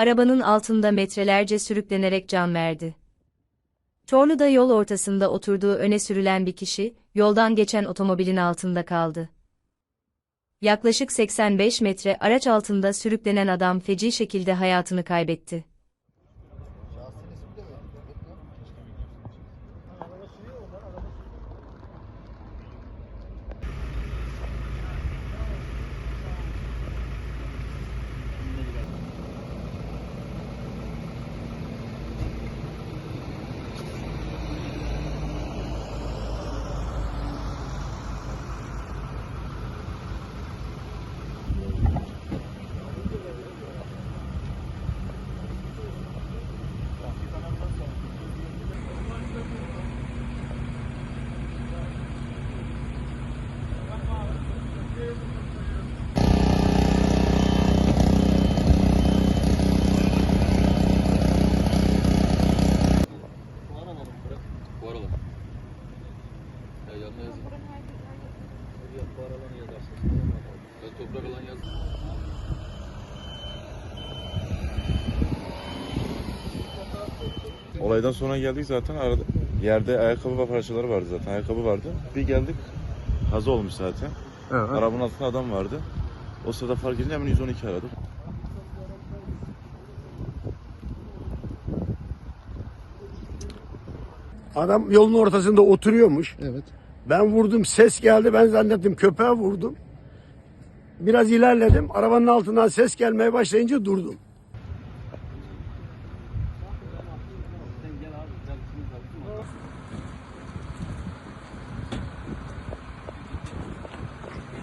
arabanın altında metrelerce sürüklenerek can verdi. Çorlu'da yol ortasında oturduğu öne sürülen bir kişi, yoldan geçen otomobilin altında kaldı. Yaklaşık 85 metre araç altında sürüklenen adam feci şekilde hayatını kaybetti. Bu aralar. Ya yanına yazın. Bu aralarını yazarsın. Ben toprak alan yazdım. Olaydan sonra geldik zaten arada yerde ayakkabı parçaları vardı zaten. Ayakkabı vardı. Bir geldik. Kaza olmuş zaten. Arabanın altında adam vardı. O sırada fark edince hemen 112 aradık. Adam yolun ortasında oturuyormuş. Evet. Ben vurdum ses geldi ben zannettim köpeğe vurdum. Biraz ilerledim arabanın altından ses gelmeye başlayınca durdum.